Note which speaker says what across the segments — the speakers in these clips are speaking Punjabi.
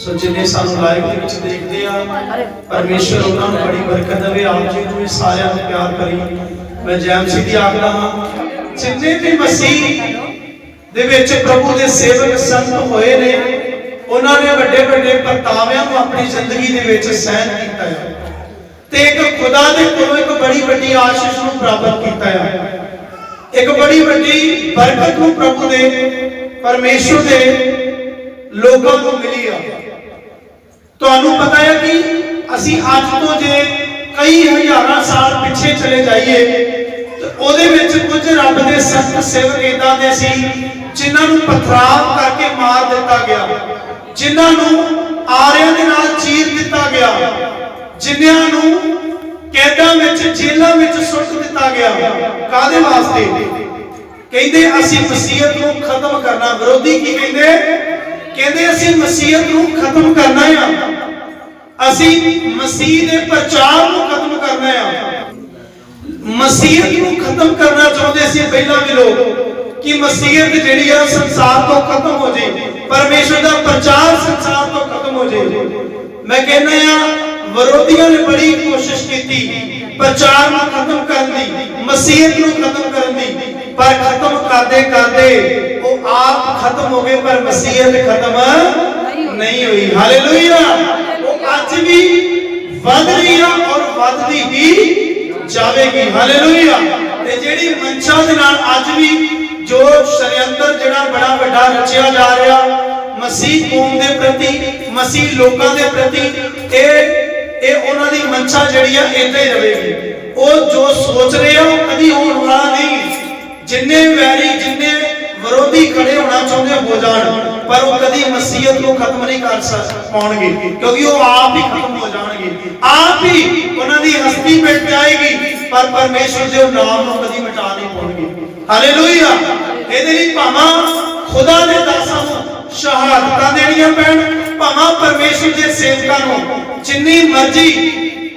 Speaker 1: ਸੋ ਜਿੰਨੇ ਸਾਨੂੰ ਲਾਈਵ ਦੇ ਵਿੱਚ ਦੇਖਦੇ ਆ ਪਰਮੇਸ਼ਰ ਉਹਨਾਂ ਨੂੰ ਬੜੀ ਬਰਕਤ ਦੇਵੇ ਆਪ ਜੀ ਨੂੰ ਸਾਰਿਆਂ ਨੂੰ ਪਿਆਰ ਕਰੀ। ਮੈਂ ਜੈਮ ਸੀ ਦੀ ਆਖਦਾ ਹਾਂ ਜਿੰਨੇ ਵੀ ਮਸੀਹ ਦੇ ਵਿੱਚ ਪ੍ਰਭੂ ਦੇ ਸੇਵਕ ਸੰਤ ਹੋਏ ਨੇ ਉਹਨਾਂ ਨੇ ਵੱਡੇ ਵੱਡੇ ਪਰਤਾਵਿਆਂ ਨੂੰ ਆਪਣੀ ਜ਼ਿੰਦਗੀ ਦੇ ਵਿੱਚ ਸਹਿਨ ਕੀਤਾ ਹੈ ਤੇ ਇੱਕ ਖੁਦਾ ਦੇ ਕੋਲੋਂ ਇੱਕ ਬੜੀ ਵੱਡੀ ਆਸ਼ੀਸ਼ ਨੂੰ ਪ੍ਰਾਪਤ ਕੀਤਾ ਹੈ ਇੱਕ ਬੜੀ ਵੱਡੀ ਬਰਕਤ ਨੂੰ ਪ੍ਰਭੂ ਦੇ ਪਰਮੇਸ਼ਰ ਦੇ ਲੋਕਾਂ ਨੂੰ ਮਿਲੀ ਆ। ਤੁਹਾਨੂੰ ਪਤਾ ਹੈ ਕਿ ਅਸੀਂ ਅੱਜ ਤੋਂ ਜੇ ਕਈ ਹਜ਼ਾਰਾਂ ਸਾਲ ਪਿੱਛੇ ਚਲੇ ਜਾਈਏ, ਤੇ ਉਹਦੇ ਵਿੱਚ ਕੁਝ ਰੱਬ ਦੇ ਸੰਤ ਸੇਵਕ ਇਦਾਂ ਦੇ ਸੀ, ਜਿਨ੍ਹਾਂ ਨੂੰ ਪਥਰਾਵ ਕਰਕੇ ਮਾਰ ਦਿੱਤਾ ਗਿਆ, ਜਿਨ੍ਹਾਂ ਨੂੰ ਆਰਿਆਂ ਦੇ ਨਾਲ ਚੀਰ ਦਿੱਤਾ ਗਿਆ, ਜਿਨ੍ਹਾਂ ਨੂੰ ਕੈਦਾਂ ਵਿੱਚ, ਜੇਲ੍ਹਾਂ ਵਿੱਚ ਸੁੱਟ ਦਿੱਤਾ ਗਿਆ। ਕਾਦੇ ਵਾਸਤੇ? ਕਹਿੰਦੇ ਅਸੀਂ ਵਸੀਅਤ ਨੂੰ ਖਤਮ ਕਰਨਾ ਵਿਰੋਧੀ, ਕੀ ਕਹਿੰਦੇ? ਕਹਿੰਦੇ ਅਸੀਂ ਮਸੀਹਤ ਨੂੰ ਖਤਮ ਕਰਨਾ ਆ। ਅਸੀਂ ਮਸੀਹ ਦੇ ਪ੍ਰਚਾਰ ਨੂੰ ਖਤਮ ਕਰਨਾ ਆ। ਮਸੀਹਤ ਨੂੰ ਖਤਮ ਕਰਨਾ ਚਾਹੁੰਦੇ ਸੀ ਪਹਿਲਾਂ ਵੀ ਲੋਕ ਕਿ ਮਸੀਹਤ ਜਿਹੜੀ ਆ ਸੰਸਾਰ ਤੋਂ ਖਤਮ ਹੋ ਜੇ, ਪਰਮੇਸ਼ਰ ਦਾ ਪ੍ਰਚਾਰ ਸੰਸਾਰ ਤੋਂ ਖਤਮ ਹੋ ਜੇ। ਮੈਂ ਕਹਿੰਦਾ ਆ, ਵਿਰੋਧੀਆਂ ਨੇ ਬੜੀ ਕੋਸ਼ਿਸ਼ ਕੀਤੀ ਪ੍ਰਚਾਰ ਨੂੰ ਖਤਮ ਕਰਨ ਦੀ, ਮਸੀਹਤ ਨੂੰ ਖਤਮ ਕਰਨ ਦੀ, ਪਰ ਖਤਮ ਕਰਦੇ ਕਰਦੇ ਖਤਮ ਹੋ ਗਏ, ਪਰ ਮਸੀਹਤ ਖਤਮ ਨਹੀਂ ਹੋਈ। ਹਾਲੇਲੂਇਆ। ਉਹ ਅੱਜ ਵੀ ਵਧ ਰਹੀ ਆ ਔਰ ਵਧਦੀ ਹੀ ਜਾਵੇਗੀ। ਹਾਲੇਲੂਇਆ। ਤੇ ਜਿਹੜੀ ਮਨਸ਼ਾ ਦੇ ਨਾਲ ਅੱਜ ਵੀ ਜੋ ਸ਼ਰਿਅੰਤਰ ਜਿਹੜਾ ਬੜਾ ਵੱਡਾ ਰਚਿਆ ਜਾ ਰਿਹਾ, ਮਸੀਹ ਕੌਮ ਦੇ ਪ੍ਰਤੀ, ਮਸੀਹ ਲੋਕਾਂ ਦੇ ਪ੍ਰਤੀ, ਇਹ ਇਹ ਉਹਨਾਂ ਦੀ ਮਨਸ਼ਾ ਜਿਹੜੀ ਆ ਇਦਾਂ ਹੀ ਰਹੇਗੀ। ਉਹ ਜੋ ਸੋਚ ਰਹੇ ਆ, ਉਹ ਕਦੀ ਹੋਣ ਵਾਲਾ ਨਹੀਂ। ਜਿੰਨੇ ਵੈਰੀ, ਜਿੰਨੇ ਵਿਰੋਧੀ ਖੜੇ ਹੋਣਾ ਚਾਹੁੰਦੇ ਹੋ ਜਾਣ ਪਰ ਉਹ ਕਦੀ ਮਸੀਹਤ ਨੂੰ ਖਤਮ ਨਹੀਂ ਕਰ ਪਾਉਣਗੇ, ਕਿਉਂਕਿ ਉਹ ਆਪ ਹੀ ਖਤਮ ਹੋ ਜਾਣਗੇ। ਆਪ ਹੀ ਉਹਨਾਂ ਦੀ ਹਸਤੀ ਮਿਟ ਜਾਏਗੀ, ਪਰ ਪਰਮੇਸ਼ਰ ਦੇ ਨਾਮ ਨੂੰ ਕਦੀ ਮਿਟਾ ਨਹੀਂ ਪਾਉਣਗੇ। ਹਾਲੇਲੂਇਆ! ਇਹਦੇ ਲਈ ਭਾਵਾਂ ਖੁਦਾ ਦੇ ਦਾਸਾਂ ਨੂੰ ਸ਼ਹਾਦਤਾਂ ਦੇਣੀਆਂ ਪੈਣ, ਭਾਵਾਂ ਪਰਮੇਸ਼ਰ ਦੇ ਸੇਵਕਾਂ ਨੂੰ ਜਿੰਨੀ ਮਰਜ਼ੀ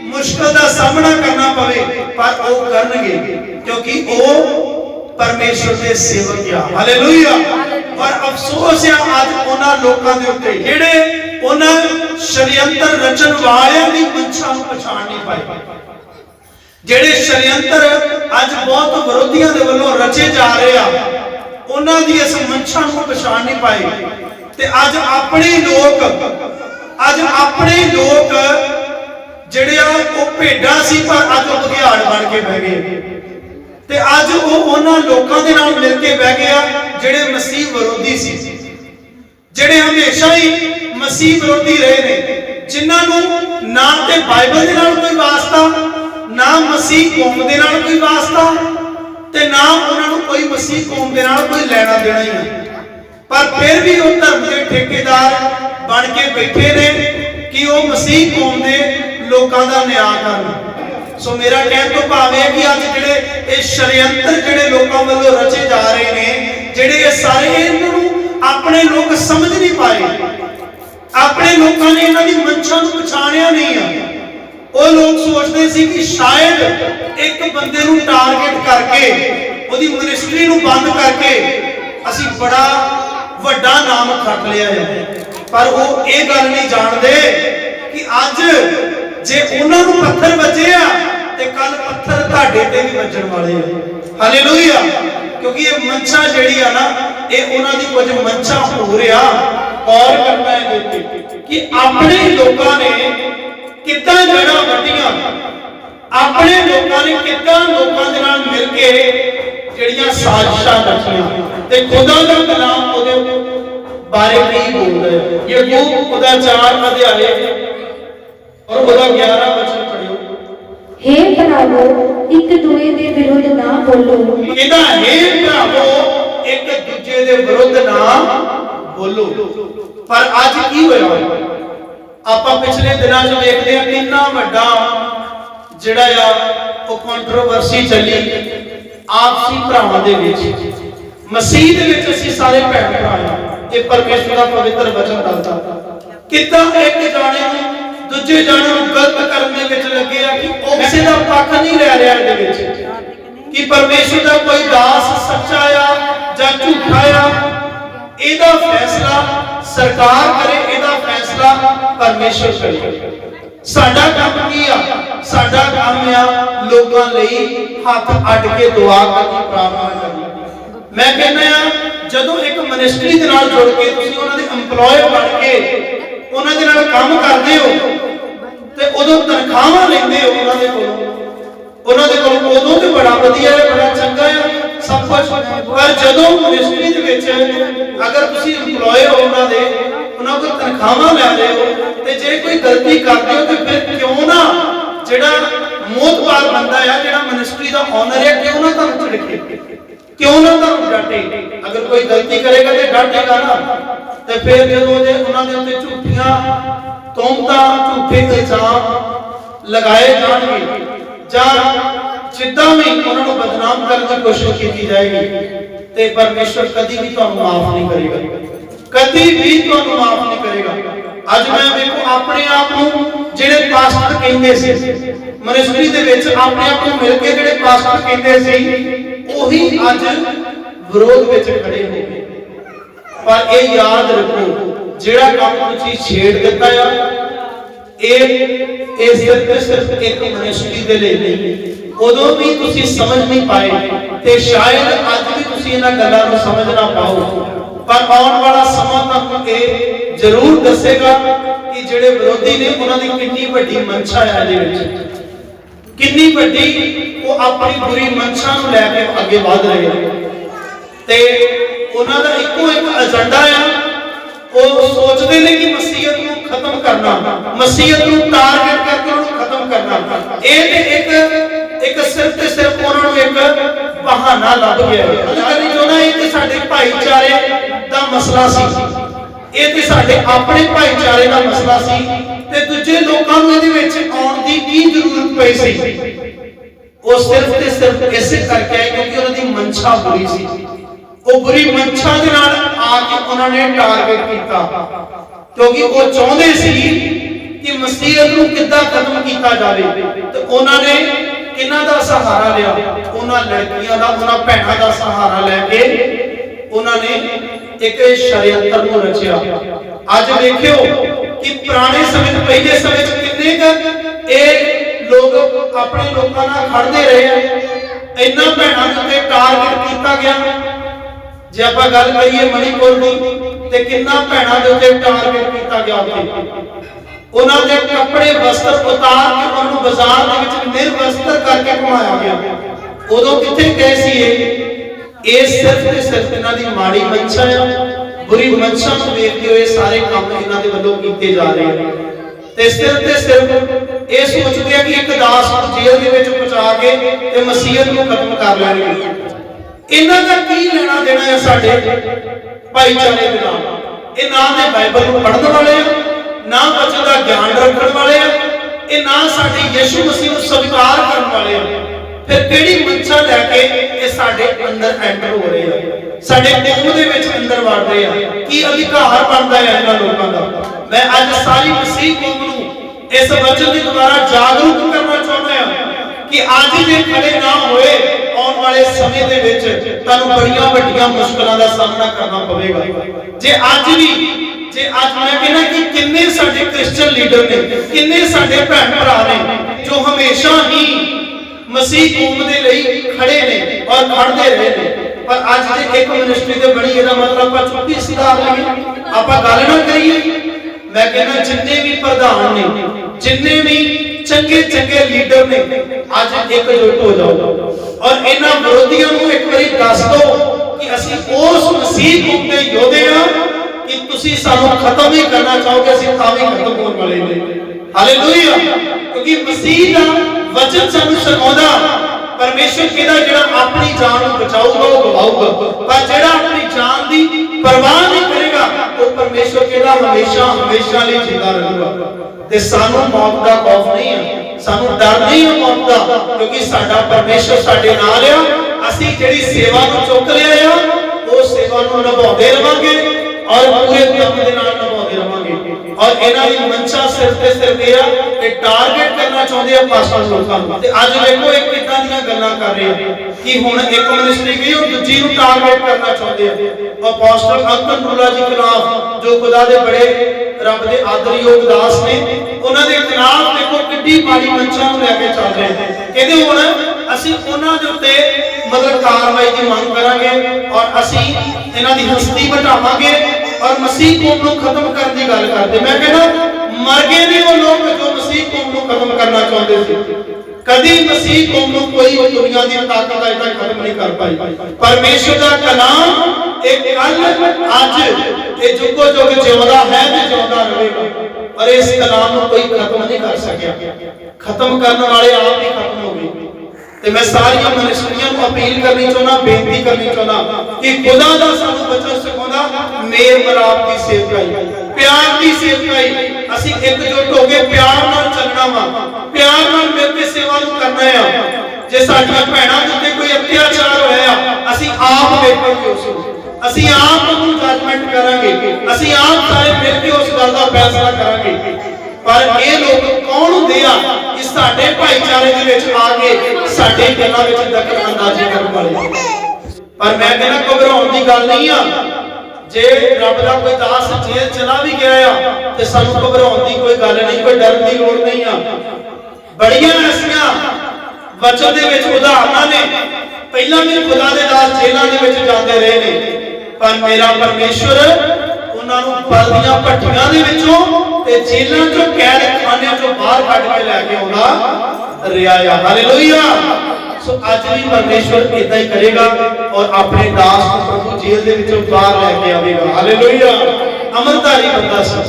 Speaker 1: ਮੁਸ਼ਕਲ ਦਾ ਸਾਹਮਣਾ ਕਰਨਾ ਪਵੇ, ਪਰ ਉਹ ਕਰਨਗੇ, ਕਿਉਂਕਿ ਉਹ ਪਰਮੇਸ਼ਰ ਦੇ ਸੇਵਕ ਆ। ਹਾਲੇਲੂਇਆ ਪਰ ਅਫਸੋਸ ਆ ਅੱਜ ਉਹਨਾਂ ਲੋਕਾਂ ਦੇ ਉੱਤੇ ਜਿਹੜੇ ਉਹਨਾਂ ਸ਼ਰੀਅੰਤਰ ਰਚਨ ਵਾਲਿਆਂ ਦੀ ਮਨਸ਼ਾ ਨੂੰ ਪਛਾਣ ਨਹੀਂ ਪਾਏ। ਜਿਹੜੇ ਸ਼ਰੀਅੰਤਰ ਅੱਜ ਬਹੁਤ ਵਿਰੋਧੀਆਂ ਦੇ ਵੱਲੋਂ ਰਚੇ ਜਾ ਰਹੇ ਆ ਉਹਨਾਂ ਦੀ ਇਸ ਮਨਸ਼ਾ ਨੂੰ ਪਛਾਣ ਨਹੀਂ ਪਾਏ। ਤੇ ਅੱਜ ਆਪਣੇ ਲੋਕ ਅੱਜ ਆਪਣੇ ਲੋਕ ਜਿਹੜੇ ਆ ਉਹ ਭੇਡਾਂ ਸੀ ਪਰ ਅੱਜ ਉਹ ਬਘਿਆੜ ਬਣ ਕੇ ਬਹਿ ਗਏ। ਤੇ ਅੱਜ ਉਹ ਉਹਨਾਂ ਲੋਕਾਂ ਦੇ ਨਾਲ ਮਿਲ ਕੇ ਬਹਿ ਗਿਆ ਜਿਹੜੇ ਮਸੀਹ ਵਿਰੋਧੀ ਸੀ। ਜਿਹੜੇ ਹਮੇਸ਼ਾ ਹੀ ਮਸੀਹ ਵਿਰੋਧੀ ਰਹੇ ਨੇ। ਜਿਨ੍ਹਾਂ ਨੂੰ ਨਾ ਤੇ ਬਾਈਬਲ ਦੇ ਨਾਲ ਕੋਈ ਵਾਸਤਾ, ਨਾ ਮਸੀਹ ਕੌਮ ਦੇ ਨਾਲ ਕੋਈ ਵਾਸਤਾ ਤੇ ਨਾ ਉਹਨਾਂ ਨੂੰ ਕੋਈ ਮਸੀਹ ਕੌਮ ਦੇ ਨਾਲ ਕੋਈ ਲੈਣਾ ਦੇਣਾ ਹੀ ਹੈ ਪਰ ਫਿਰ ਵੀ ਉਹ ਧਰਮ ਦੇ ਠੇਕੇਦਾਰ ਬਣ ਕੇ ਬੈਠੇ ਨੇ ਕਿ ਉਹ ਮਸੀਹ ਕੌਮ ਦੇ ਲੋਕਾਂ ਦਾ ਨਿਆਂ ਕਰਨ। ਸੋ ਮੇਰਾ ਕਹਿਣ ਤੋਂ ਭਾਵ ਇਹ ਹੈ ਕਿ ਅੱਜ ਜਿਹੜੇ ਇਹ ਸ਼ਰੀਅੰਤਰ ਜਿਹੜੇ ਲੋਕਾਂ ਵੱਲੋਂ ਰਚੇ ਜਾ ਰਹੇ ਨੇ, ਜਿਹੜੇ ਇਹ ਸਾਰੇ ਇਹਨਾਂ ਨੂੰ ਆਪਣੇ ਲੋਕ ਸਮਝ ਨਹੀਂ ਪਾਏ, ਆਪਣੇ ਲੋਕਾਂ ਨੇ ਇਹਨਾਂ ਦੀ ਮਨਸ਼ਾ ਨੂੰ ਪਛਾਣਿਆ ਨਹੀਂ ਆ। ਉਹ ਲੋਕ ਸੋਚਦੇ ਸੀ ਕਿ ਸ਼ਾਇਦ ਇੱਕ ਬੰਦੇ ਨੂੰ ਟਾਰਗੇਟ ਕਰਕੇ, ਉਹਦੀ ਮਿਨਿਸਟਰੀ ਨੂੰ ਬੰਦ ਕਰਕੇ ਅਸੀਂ ਬੜਾ ਵੱਡਾ ਨਾਮ ਖੱਟ ਲਿਆ ਹੈ। ਪਰ ਉਹ ਇਹ ਗੱਲ ਨਹੀਂ ਜਾਣਦੇ ਕਿ ਅੱਜ ਜੇ ਉਹਨਾਂ ਨੂੰ ਪੱਥਰ ਵੱਜੇ ਆ, ਤੇ ਕੱਲ ਪੱਥਰ ਤੁਹਾਡੇ ਤੇ ਵੀ ਵੱਜਣ ਵਾਲੇ ਆ। ਹਾਲੇਲੂਇਆ ਕਿਉਂਕਿ ਇਹ ਮਨਸ਼ਾ ਜਿਹੜੀ ਆ ਨਾ, ਇਹ ਉਹਨਾਂ ਦੀ ਕੁਝ ਮਨਸ਼ਾ ਹੋ ਰਿਹਾ। ਔਰ ਕਰਨਾ ਇਹਦੇ ਉੱਤੇ ਕਿ ਆਪਣੇ ਲੋਕਾਂ ਨੇ ਕਿੱਦਾਂ ਜੜਾਂ ਵੱਡੀਆਂ ਆਪਣੇ ਲੋਕਾਂ ਨੇ ਕਿੱਦਾਂ ਲੋਕਾਂ ਦੇ ਨਾਲ ਮਿਲ ਕੇ ਜਿਹੜੀਆਂ ਸਾਜ਼ਿਸ਼ਾਂ ਰਚੀਆਂ ਤੇ ਖੁਦਾ ਦਾ ਕਲਾਮ ਉਹਦੇ ਬਾਰੇ ਕੀ ਬੋਲਦਾ ਹੈ ਯਕੂਬ ਉਹਦਾ ਚਾਰ ਅਧਿਆਏ ਔਰ ਉਹਦਾ 11 ਵਚਨ ਪੜਿਓ
Speaker 2: हे ਭਰਾਵੋ ਇੱਕ ਦੂਏ ਦੇ ਵਿਰੁੱਧ ਨਾ ਬੋਲੋ।
Speaker 1: ਇਹਦਾ ਹੈ ਭਰਾਵੋ ਇੱਕ ਦੂਜੇ ਦੇ ਵਿਰੁੱਧ ਨਾ ਬੋਲੋ। ਪਰ ਅੱਜ ਕੀ ਹੋਇਆ? ਆਪਾਂ ਪਿਛਲੇ ਦਿਨਾਂ 'ਚ ਵੇਖਦੇ ਆ ਕਿੰਨਾ ਵੱਡਾ ਜਿਹੜਾ ਆ ਉਹ ਕੰਟਰੋਵਰਸੀ ਚੱਲੀ ਆਪਸੀ ਭਰਾਵਾਂ ਦੇ ਵਿੱਚ। ਮਸੀਹ ਦੇ ਵਿੱਚ ਅਸੀਂ ਸਾਰੇ ਭੈਣ ਭਰਾ ਆ। ਇਹ ਪਰਮੇਸ਼ਵਰ ਦਾ ਪਵਿੱਤਰ ਵਚਨ ਦੱਸਦਾ। ਕਿੱਦਾਂ ਇੱਕ ਜਾਣੇ ਨੂੰ ਦੂਜੇ ਜਾਣੇ ਨੂੰ ਗਲਤ ਕਰਨ ਦੇ ਵਿੱਚ ਲੱਗੇ ਆ ਕਿ ਉਹ ਕਿਸੇ ਦਾ ਪੱਖ ਨਹੀਂ ਲੈ ਰਿਹਾ ਇਹਦੇ ਵਿੱਚ। ਕਿ ਪਰਮੇਸ਼ਰ ਦਾ ਕੋਈ ਦਾਸ ਸੱਚਾ ਆ ਜਾਂ ਝੂਠਾ ਆ, ਇਹਦਾ ਫੈਸਲਾ ਸਰਕਾਰ ਕਰੇ, ਇਹਦਾ ਫੈਸਲਾ ਪਰਮੇਸ਼ਰ ਕਰੇ। ਸਾਡਾ ਕੰਮ ਕੀ ਆ? ਸਾਡਾ ਕੰਮ ਆ ਲੋਕਾਂ ਲਈ ਹੱਥ ਅੱਡ ਕੇ ਦੁਆ ਕਰਨੀ, ਪ੍ਰਾਰਥਨਾ ਕਰਨੀ। ਮੈਂ ਕਹਿੰਦਾ ਆ, ਜਦੋਂ ਇੱਕ ਮਿਨਿਸਟਰੀ ਦੇ ਨਾਲ ਜੁੜ ਕੇ ਤੁਸੀਂ ਉਹਨਾਂ ਦੇ EMPLOYE ਬਣ ਕੇ ਉਹਨਾਂ ਦੇ ਨਾਲ ਕੰਮ ਕਰਦੇ ਹੋ ਤੇ ਉਦੋਂ ਤਨਖਾਹਾਂ ਲੈਂਦੇ ਹੋ ਉਹਨਾਂ ਦੇ ਕੋਲੋਂ। ਉਹਨਾਂ ਦੇ ਕੋਲ ਉਦੋਂ ਤੇ ਬੜਾ ਵਧੀਆ ਹੈ, ਬੜਾ ਚੰਗਾ ਹੈ, ਸਭ ਕੁਝ ਪਰ ਜਦੋਂ ਮਿਨਿਸਟਰੀ ਦੇ ਵਿੱਚ ਅਗਰ ਤੁਸੀਂ EMPLOYE ਹੋ ਉਹਨਾਂ ਦੇ, ਉਹਨਾਂ ਕੋਲ ਤਨਖਾਹਾਂ ਲੈ ਰਹੇ ਹੋ ਤੇ ਜੇ ਕੋਈ ਗਲਤੀ ਕਰਦੇ ਹੋ ਤੇ ਫਿਰ ਕਿਉਂ ਨਾ ਜਿਹੜਾ ਮੋਤਬਾਰ ਬੰਦਾ ਆ, ਜਿਹੜਾ ਮਿਨਿਸਟਰੀ ਦਾ ਓਨਰ ਹੈ ਕਿਉਂ ਨਾ ਤੁਹਾਨੂੰ ਝਿੜਕੇ। ਕਿਉਂ ਨਾ ਤੁਹਾਨੂੰ ਡਾਂਟੇ? ਅਗਰ ਕੋਈ ਗਲਤੀ ਕਰੇਗਾ ਤੇ ਡਾਂਟੇਗਾ ਨਾ। ਤੇ ਫਿਰ ਜਦੋਂ ਉਹਦੇ ਉਹਨਾਂ ਦੇ ਉੱਤੇ ਝੂਠੀਆਂ ਤੋਮਤਾਂ, ਝੂਠੇ ਇਲਜ਼ਾਮ ਲਗਾਏ ਜਾਣਗੇ, ਜਾਂ ਜਿੱਦਾਂ ਵੀ ਉਹਨਾਂ ਨੂੰ ਬਦਨਾਮ ਕਰਨ ਦੀ ਕੋਸ਼ਿਸ਼ ਕੀਤੀ ਜਾਏਗੀ, ਤੇ ਪਰਮੇਸ਼ਰ ਕਦੀ ਵੀ ਤੁਹਾਨੂੰ ਮਾਫ ਨਹੀਂ ਕਰੇਗਾ। ਕਦੀ ਵੀ ਤੁਹਾਨੂੰ ਮਾਫ ਨਹੀਂ ਕਰੇਗਾ। ਅੱਜ ਮੈਂ ਵੇਖੋ ਆਪਣੇ ਆਪ ਨੂੰ ਜਿਹੜੇ ਪਾਸਟਰ ਕਹਿੰਦੇ ਸੀ, ਮਿਨਿਸਟਰੀ ਦੇ ਵਿੱਚ ਆਪਣੇ ਆਪ ਨੂੰ ਮਿਲ ਕੇ ਜਿਹੜੇ ਪਾਸਟਰ ਕਹਿੰਦੇ ਸੀ ਉਹੀ ਅੱਜ ਵਿਰੋਧ ਵਿੱਚ ਖੜੇ ਹੋ ਗਏ। ਪਰ ਇਹ ਯਾਦ ਰੱਖੋ, ਜਿਹੜਾ ਕੰਮ ਤੁਸੀਂ ਛੇੜ ਦਿੱਤਾ ਆ, ਇਹ ਇਹ ਸਿਰਫ ਸਿਰਫ ਇੱਕ ਮਿਨਿਸਟਰੀ ਦੇ ਲਈ ਨਹੀਂ। ਉਦੋਂ ਵੀ ਤੁਸੀਂ ਸਮਝ ਨਹੀਂ ਪਾਏ ਤੇ ਸ਼ਾਇਦ ਅੱਜ ਵੀ ਤੁਸੀਂ ਇਹਨਾਂ ਗੱਲਾਂ ਨੂੰ ਸਮਝ ਨਾ ਪਾਓ। ਪਰ ਆਉਣ ਵਾਲਾ ਸਮਾਂ ਤੁਹਾਨੂੰ ਇਹ ਜ਼ਰੂਰ ਦੱਸੇਗਾ ਕਿ ਜਿਹੜੇ ਵਿਰੋਧੀ ਨੇ ਉਹਨਾਂ ਦੀ ਕਿੰਨੀ ਵੱਡੀ ਮਨਸ਼ਾ ਹੈ ਇਹਦੇ ਵਿੱਚ। ਕਿੰਨੀ ਵੱਡੀ ਉਹ ਆਪਣੀ ਬੁਰੀ ਮਨਸ਼ਾ ਨੂੰ ਲੈ ਕੇ ਅੱਗੇ ਵਧ ਰਹੇ ਨੇ। ਤੇ ਉਹਨਾਂ ਦਾ ਇੱਕੋ ਇੱਕ ਏਜੰਡਾ ਆ, ਉਹ ਸੋਚਦੇ ਨੇ ਕਿ ਮਸੀਹਤ ਨੂੰ ਖਤਮ ਕਰਨਾ, ਮਸੀਹਤ ਨੂੰ ਟਾਰਗੇਟ ਕਰਕੇ ਉਹਨੂੰ ਖਤਮ ਕਰਨਾ। ਇਹ ਤੇ ਇੱਕ ਇੱਕ ਸਿਰਫ ਤੇ ਸਿਰਫ ਉਹਨਾਂ ਨੂੰ ਇੱਕ ਬਹਾਨਾ ਲੱਭ ਗਿਆ ਅਗਰ ਜੋਨਾ ਇਹ ਤੇ ਸਾਡੇ ਭਾਈਚਾਰੇ ਦਾ ਮਸਲਾ ਸੀ, ਇਹ ਤੇ ਸਾਡੇ ਆਪਣੇ ਭਾਈਚਾਰੇ ਦਾ ਮਸਲਾ ਸੀ ਤੇ ਦੂਜੇ ਲੋਕਾਂ ਨੂੰ ਇਹਦੇ ਵਿੱਚ ਆਉਣ ਦੀ ਕੀ ਜ਼ਰੂਰਤ ਪਈ ਸੀ? ਉਹ ਸਿਰਫ ਤੇ ਸਿਰਫ ਇਸੇ ਕਰਕੇ ਆਏ ਕਿਉਂਕਿ ਉਹਨਾਂ ਦੀ ਮਨਸ਼ਾ ਬੁਰੀ ਸੀ। ਉਹ ਬੁਰੀ ਮਨਸ਼ਾ ਦੇ ਨਾਲ ਆ ਕੇ ਉਹਨਾਂ ਨੇ ਟਾਰਗੇਟ ਕੀਤਾ। ਕਿਉਂਕਿ ਉਹ ਚਾਹੁੰਦੇ ਸੀ ਕਿ ਮਸੀਹਤ ਨੂੰ ਕਿੱਦਾਂ ਖਤਮ ਕੀਤਾ ਜਾਵੇ। ਤੇ ਉਹਨਾਂ ਨੇ ਕਿਹਨਾਂ ਦਾ ਸਹਾਰਾ ਲਿਆ? ਉਹਨਾਂ ਲੜਕੀਆਂ ਦਾ, ਉਹਨਾਂ ਭੈਣਾਂ ਦਾ ਸਹਾਰਾ ਲੈ ਕੇ ਉਹਨਾਂ ਨੇ ਇੱਕ ਸ਼ਰੀਅਤ ਨੂੰ ਰਚਿਆ। ਅੱਜ ਵੇਖਿਓ ਕਿ ਪੁਰਾਣੇ ਸਮੇਂ ਤੋਂ ਪਹਿਲੇ ਸਮੇਂ 'ਚ ਕਿੰਨੇ ਕੁ ਇਹ ਲੋਕ ਆਪਣੇ ਲੋਕਾਂ ਨਾਲ ਖੜਦੇ ਰਹੇ ਆ। ਇੰਨਾ ਭੈਣਾਂ ਦੇ ਉੱਤੇ ਟਾਰਗੇਟ ਕੀਤਾ ਗਿਆ। ਜੇ ਆਪਾਂ ਗੱਲ ਕਰੀਏ ਮਣੀਪੁਰ ਦੀ, ਤੇ ਕਿੰਨਾ ਭੈਣਾਂ ਦੇ ਉੱਤੇ ਟਾਰਗੇਟ ਕੀਤਾ ਗਿਆ ਉੱਥੇ। ਉਹਨਾਂ ਦੇ ਕੱਪੜੇ ਵਸਤਰ ਉਤਾਰ ਕੇ ਉਹਨਾਂ ਨੂੰ ਬਾਜ਼ਾਰ ਦੇ ਵਿੱਚ ਨਿਰਵਸਤਰ ਕਰਕੇ ਘੁਮਾਇਆ ਗਿਆ। ਉਦੋਂ ਕਿੱਥੇ ਗਏ ਸੀ ਇਹ? ਇਹ ਸਿਰਫ ਤੇ ਸਿਰਫ ਇਹਨਾਂ ਦੀ ਮਾੜੀ ਮਨਸ਼ਾ ਆ। ਬੁਰੀ ਮਨਸ਼ਾ ਨੂੰ ਦੇਖਦੇ ਹੋਏ ਸਾਰੇ ਕੰਮ ਇਹਨਾਂ ਦੇ ਵੱਲੋਂ ਕੀਤੇ ਜਾ ਰਹੇ ਆ ਤੇ ਸਿਰਫ ਤੇ ਸਿਰਫ ਇਹ ਸੋਚਦੇ ਆ ਕਿ ਇੱਕ ਦਾਸ ਨੂੰ ਜੇਲ੍ਹ ਦੇ ਵਿੱਚ ਪਹੁੰਚਾ ਕੇ ਤੇ ਮਸੀਹਤ ਨੂੰ ਖਤਮ ਕਰ ਲੈਣਗੇ ਇਹਨਾਂ ਦਾ ਕੀ ਲੈਣਾ ਦੇਣਾ ਹੈ ਸਾਡੇ ਭਾਈਚਾਰੇ ਦੇ ਨਾਲ? ਇਹ ਨਾ ਦੇ ਬਾਈਬਲ ਨੂੰ ਪੜ੍ਹਨ ਵਾਲੇ ਆ ਨਾ ਬੱਚੇ ਦਾ ਗਿਆਨ ਰੱਖਣ ਵਾਲੇ ਆ ਇਹ ਨਾ ਸਾਡੇ ਯਿਸੂ ਮਸੀਹ ਨੂੰ ਸਵੀਕਾਰ ਕਰਨ ਵਾਲੇ ਆ ਫਿਰ ਕਿਹੜੀ ਮਨਸ਼ਾ ਲੈ ਕੇ ਇਹ ਸਾਡੇ ਅੰਦਰ ਐਂਟਰ ਹੋ ਰਹੇ ਆ? ਸਾਡੇ ਕੌਮ ਦੇ ਵਿੱਚ ਅੰਦਰ ਵੜ ਰਹੇ ਆ। ਕੀ ਅਧਿਕਾਰ ਬਣਦਾ ਹੈ ਇਹਨਾਂ ਲੋਕਾਂ ਦਾ? ਮੈਂ ਅੱਜ ਸਾਰੀ ਮਸੀਹ ਕੌਮ ਨੂੰ ਇਸ ਵਚਨ ਦੇ ਦੁਆਰਾ ਜਾਗਰੂਕ ਕਰਨਾ ਚਾਹੁੰਦਾ ਹਾਂ ਕਿ ਅੱਜ ਜੇ ਖੜੇ ਨਾ ਹੋਏ, ਆਉਣ ਵਾਲੇ ਸਮੇਂ ਦੇ ਵਿੱਚ ਤੁਹਾਨੂੰ ਬੜੀਆਂ ਵੱਡੀਆਂ ਮੁਸ਼ਕਲਾਂ ਦਾ ਸਾਹਮਣਾ ਕਰਨਾ ਪਵੇਗਾ। ਜੇ ਅੱਜ ਵੀ, ਜੇ ਅੱਜ ਮੈਂ ਕਹਿੰਦਾ ਕਿ ਕਿੰਨੇ ਸਾਡੇ ਕ੍ਰਿਸਚੀਅਨ ਲੀਡਰ ਨੇ, ਕਿੰਨੇ ਸਾਡੇ ਭੈਣ ਭਰਾ ਨੇ, ਜੋ ਹਮੇਸ਼ਾ ਹੀ ਮਸੀਹ ਕੌਮ ਦੇ ਲਈ ਖੜੇ ਨੇ ਔਰ ਖੜਦੇ ਰਹੇ ਨੇ। ਪਰ ਅੱਜ ਜੇ ਇੱਕ ਮਿਨਿਸਟਰੀ ਤੇ ਬਣੀ, ਇਹਦਾ ਮਤਲਬ ਆਪਾਂ ਚੁੱਪੀ ਸਿਧਾਰ ਲਈਏ ਆਪਾਂ ਗੱਲ ਨਾ ਕਰੀਏ। ਮੈਂ ਕਹਿੰਦਾ ਜਿੰਨੇ ਵੀ ਪ੍ਰਧਾਨ ਨੇ, ਜਿੰਨੇ ਵੀ ਚੰਗੇ ਚੰਗੇ ਲੀਡਰ ਨੇ, ਅੱਜ ਇਕਜੁੱਟ ਹੋ ਜਾਓ। ਔਰ ਇਹਨਾਂ ਵਿਰੋਧੀਆਂ ਨੂੰ ਇੱਕ ਵਾਰੀ ਦੱਸ ਦਿਓ ਕਿ ਅਸੀਂ ਉਸ ਮਸੀਹ ਕੌਮ ਦੇ ਯੋਧੇ ਹਾਂ ਕਿ ਤੁਸੀਂ ਸਾਨੂੰ ਖਤਮ ਹੀ ਕਰਨਾ ਚਾਹੋਗੇ, ਅਸੀਂ ਤਾਂ ਵੀ ਖਤਮ ਹੋਣ ਵਾਲੇ ਨੇ। ਹਾਲੇਲੂਇਆ ਕਿਉਂਕਿ ਮਸੀਹ ਦਾ ਵਚਨ ਸਾਨੂੰ ਸਿਖਾਉਂਦਾ ਪਰਮੇਸ਼ਰ ਕਿਹਦਾ ਜਿਹੜਾ ਆਪਣੀ ਜਾਨ ਨੂੰ ਬਚਾਊਗਾ ਉਹ ਗਵਾਊਗਾ ਪਰ ਜਿਹੜਾ ਆਪਣੀ ਜਾਨ ਦੀ ਪਰਵਾਹ ਨਹੀਂ ਕਰੇਗਾ ਉਹ ਪਰਮੇਸ਼ਰ ਕਿਹਦਾ ਹਮੇਸ਼ਾ ਹਮੇਸ਼ਾ ਲਈ ਜਿੰਦਾ ਰਹੂਗਾ ਤੇ ਸਾਨੂੰ ਮੌਤ ਦਾ ਖੌਫ ਨਹੀਂ ਹੈ ਸਾਨੂੰ ਡਰ ਨਹੀਂ ਹੈ ਮੌਤ ਦਾ ਕਿਉਂਕਿ ਸਾਡਾ ਪਰਮੇਸ਼ਰ ਸਾਡੇ ਨਾਲ ਆ ਅਸੀਂ ਜਿਹੜੀ ਸੇਵਾ ਨੂੰ ਚੁੱਕ ਲਿਆ ਆ ਉਹ ਸੇਵਾ ਨੂੰ ਨਿਭਾਉਂਦੇ ਰਵਾਂਗੇ ਔਰ ਪੂਰੇ ਦਮ ਦੇ ਨਾਲ ਔਰ ਇਹਨਾਂ ਦੀ ਮਨਸ਼ਾ ਸਿਰਫ ਤੇ ਸਿਰਫ ਇਹ ਆ ਕਿ ਟਾਰਗੇਟ ਕਰਨਾ ਚਾਹੁੰਦੇ ਆ ਪਾਸਾ ਲੋਕਾਂ ਨੂੰ। ਤੇ ਅੱਜ ਵੇਖੋ ਇਹ ਕਿੱਦਾਂ ਦੀਆਂ ਗੱਲਾਂ ਕਰ ਰਹੇ ਆ। ਕਿ ਹੁਣ ਇੱਕ ਮਿਨਿਸਟਰੀ ਗਈ ਉਹ ਦੂਜੀ ਨੂੰ ਟਾਰਗੇਟ ਕਰਨਾ ਚਾਹੁੰਦੇ ਆ। ਅਪੋਸਟਲ ਅੰਕਨ ਜੀ ਖਿਲਾਫ ਜੋ ਖੁਦਾ ਦੇ ਬੜੇ ਰੱਬ ਦੇ ਆਦਰਯੋਗ ਦਾਸ ਨੇ, ਉਹਨਾਂ ਦੇ ਖਿਲਾਫ ਦੇਖੋ ਕਿੱਡੀ ਮਾੜੀ ਮੰਚਾਂ ਨੂੰ ਲੈ ਕੇ ਚੱਲ ਰਹੇ ਕਹਿੰਦੇ ਹੁਣ ਅਸੀਂ ਉਹਨਾਂ ਦੇ ਉੱਤੇ ਮਤਲਬ ਕਾਰਵਾਈ ਦੀ ਮੰਗ ਕਰਾਂਗੇ ਔਰ ਅਸੀਂ ਇਹਨਾਂ ਦੀ ਹਸਤੀ ਘਟਾਵਾਂਗੇ ਔਰ ਮਸੀਹ ਕੌਮ ਨੂੰ ਖਤਮ ਕਰਨ ਦੀ ਗੱਲ ਕਰਦੇ। ਮੈਂ ਕਹਿੰਦਾ ਮਰ ਗਏ ਨੇ ਉਹ ਲੋਕ ਜੋ ਮਸੀਹ ਕੌਮ ਨੂੰ ਖਤਮ ਕਰਨਾ ਚਾਹੁੰਦੇ ਸੀ। ਕਦੀ ਮਸੀਹ ਕੌਮ ਨੂੰ ਕੋਈ ਦੁਨੀਆ ਦੀ ਤਾਕਤ ਅਜੇ ਤੱਕ ਖਤਮ ਨਹੀਂ ਕਰ ਪਾਈ। ਪਰਮੇਸ਼ਰ ਦਾ ਕਲਾਮ ਇਹ ਕੱਲ, ਅੱਜ ਇਹ ਜੁਗੋ ਜੁਗ ਜਿਉਂਦਾ ਹੈ ਤੇ ਜਿਉਂਦਾ ਰਹੇਗਾ। ਪਰ ਇਸ ਕਲਾਮ ਨੂੰ ਕੋਈ ਖਤਮ ਨਹੀਂ ਕਰ ਸਕਿਆ। ਖਤਮ ਕਰਨ ਵਾਲੇ ਆਪ ਹੀ ਖਤਮ ਹੋ ਗਏ। ਤੇ ਮੈਂ ਸਾਰੀਆਂ ਮਨੁੱਖੀਆਂ ਨੂੰ ਅਪੀਲ ਕਰਨੀ ਚਾਹੁੰਦਾ, ਬੇਨਤੀ ਕਰਨੀ ਚਾਹੁੰਦਾ ਕਿ ਖੁਦਾ ਦਾ ਸਾਨੂੰ ਬਚਨ ਸਿਖਾਉਂਦਾ, ਮੇਰ ਮਲਾਪ ਦੀ ਸੇਵਕਾਈ ਪਿਆਰ ਦੀ ਸੇਵਕਾਈ ਅਸੀਂ ਇਕਜੁੱਟ ਹੋ ਕੇ ਪਿਆਰ ਨਾਲ ਚੱਲਣਾ ਵਾ। ਪਿਆਰ ਨਾਲ ਮਿਲ ਕੇ ਸੇਵਾ ਨੂੰ ਕਰਨਾ ਆ। ਜੇ ਸਾਡੀਆਂ ਭੈਣਾਂ ਦੇ ਕੋਈ ਅਤਿਆਚਾਰ ਹੋਇਆ, ਅਸੀਂ ਆਪ ਵੇਖਾਂਗੇ ਉਸ ਨੂੰ। ਅਸੀਂ ਆਪ ਨੂੰ ਜੱਜਮੈਂਟ ਕਰਾਂਗੇ। ਅਸੀਂ ਆਪ ਸਾਰੇ ਮਿਲ ਕੇ ਉਸ ਗੱਲ ਦਾ ਫੈਸਲਾ ਕਰਾਂਗੇ। ਪਰ ਇਹ ਲੋਕ ਕੌਣ ਹੁੰਦੇ ਆ ਸਾਡੇ ਭਾਈਚਾਰੇ ਦੇ ਵਿੱਚ ਆ ਕੇ ਸਾਡੇ ਗੱਲਾਂ ਵਿੱਚ ਦਖਲ ਅੰਦਾਜ਼ੀ ਕਰਨ ਵਾਲੇ। ਪਰ ਮੈਂ ਕਹਿੰਦਾ ਘਬਰਾਉਣ ਦੀ ਗੱਲ ਨਹੀਂ ਆ। ਜੇ ਰੱਬ ਦਾ ਕੋਈ ਦਾਸ ਜੇਲ੍ਹ ਚਲਾ ਵੀ ਗਿਆ ਆ, ਤੇ ਸਾਨੂੰ ਘਬਰਾਉਣ ਦੀ ਕੋਈ ਗੱਲ ਨਹੀਂ, ਕੋਈ ਡਰਨ ਦੀ ਲੋੜ ਨਹੀਂ ਆ। ਬੜੀਆਂ ਐਸੀਆਂ ਵਚਨ ਦੇ ਵਿੱਚ ਉਦਾਹਰਨਾਂ ਨੇ। ਪਹਿਲਾਂ ਵੀ ਖੁਦਾ ਦੇ ਦਾਸ ਜੇਲ੍ਹਾਂ ਦੇ ਵਿੱਚ ਜਾਂਦੇ ਰਹੇ ਨੇ। ਪਰ ਮੇਰਾ ਪਰਮੇਸ਼ਵਰ ਉਹਨਾਂ ਨੂੰ ਬਲਦੀਆਂ ਭੱਟੀਆਂ ਦੇ ਵਿੱਚੋਂ ਤੇ ਜੇਲ੍ਹਾਂ ਚੋਂ ਕੈਦ ਖਾਨਿਆਂ ਚੋਂ ਬਾਹਰ ਕੱਢ ਕੇ ਲੈ ਕੇ ਆਉਂਦਾ ਰਿਹਾ ਆ ਹਾਲੇਲੂਇਆ ਸੋ ਅੱਜ ਵੀ ਪਰਮੇਸ਼ਵਰ ਇਦਾਂ ਹੀ ਕਰੇਗਾ ਔਰ ਆਪਣੇ ਦਾਸ ਨੂੰ ਪ੍ਰਭੂ ਜੇਲ੍ਹ ਦੇ ਵਿੱਚੋਂ ਬਾਹਰ ਲੈ ਕੇ ਆਵੇਗਾ। ਹਾਲੇਲੂਇਆ ਅਮਰਧਾਰੀ ਬੰਦਾ ਸੀ।